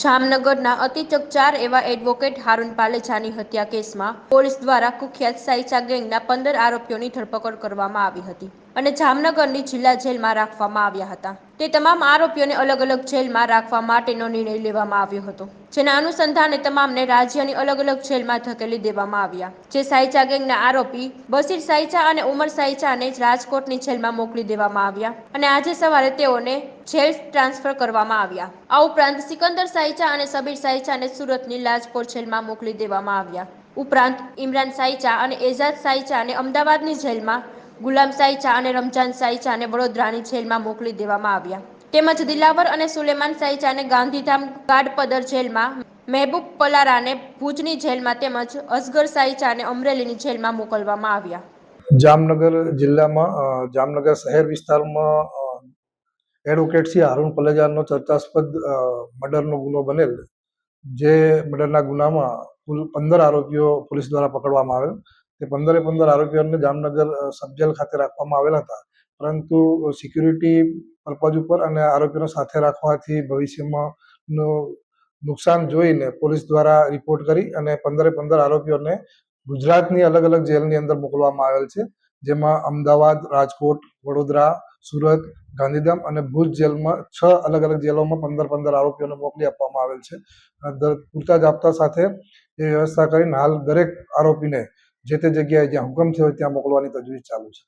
જામનગરના અતિચક ચાર એવા એડવોકેટ હારૂન પાલેજાની હત્યા કેસમાં પોલીસ દ્વારા કુખ્યાત સાઈચા ગેંગના પંદર આરોપીઓની ધરપકડ કરવામાં આવી હતી. અને જામનગરની જિલ્લા જેલમાં રાખવામાં આવ્યા હતા. તે તમામ આરોપીઓને અલગ અલગ જેલમાં રાખવા માટેનો નિર્ણય લેવામાં આવ્યો હતો, જેના અનુસંધાને તમામને રાજ્યની અલગ અલગ જેલમાં ધકેલી દેવામાં આવ્યા, જે સાઈચા ગેંગના આરોપી બસીર સાઈચા અને ઉમર સાઈચાને રાજકોટની જેલમાં મોકલી દેવામાં આવ્યા અને આજે સવારે તેઓને જેલ ટ્રાન્સફર કરવામાં આવ્યા. આ ઉપરાંત સિકંદર સાઈચા અને સબીર સાઈચાને સુરતની લાજપોર જેલમાં મોકલી દેવામાં આવ્યા. ઉપરાંત ઇમરાન સાઈચા અને એઝાદ સાઈચાને અમદાવાદની જેલમાં ગુલામ ચા અને રમજાનશાહી ચાને વડોદરાની જેલમાં મોકલી દેવામાં આવ્યા. તેમજ દિલાવર અને સુલેમાન ચાને ગાંધીધામ ગાઢપદર જેલમાં, મહેબૂબ પલારાને ભુજની જેલમાં તેમજ અસગર ચાને અમરેલીની જેલમાં મોકલવામાં આવ્યા. જામનગર જિલ્લામાં જામનગર શહેર વિસ્તારમાં એડવોકેટ શ્રી હારૂન પલેજાનો ચર્ચાસ્પદ મર્ડરનો ગુનો બનેલ, જે મર્ડરના ગુનામાં કુલ પંદર આરોપીઓ પોલીસ દ્વારા પકડવામાં આવેલ. તે પંદરે પંદર આરોપીઓને જામનગર સબજેલ ખાતે રાખવામાં આવેલા હતા. પરંતુ સિક્યુરિટી પર્પઝ ઉપર અને આરોપીઓને સાથે રાખવાથી ભવિષ્યમાં નુકસાન જોઈને પોલીસ દ્વારા રિપોર્ટ કરી અને પંદરે પંદર આરોપીઓને ગુજરાતની અલગ અલગ જેલની અંદર મોકલવામાં આવેલ છે. જેમાં અમદાવાદ, રાજકોટ, વડોદરા, સુરત, ગાંધીધામ અને ભુજ જેલમાં છ અલગ અલગ જેલોમાં પંદર પંદર આરોપીઓને મોકલી આપવામાં આવેલ છે. પૂરતા જ જાપ્તા સાથે એ વ્યવસ્થા કરીને હાલ દરેક આરોપીને જે તે જગ્યાએ જ્યાં હુકમ થયો ત્યાં મોકલવાની તજવીજ ચાલુ છે.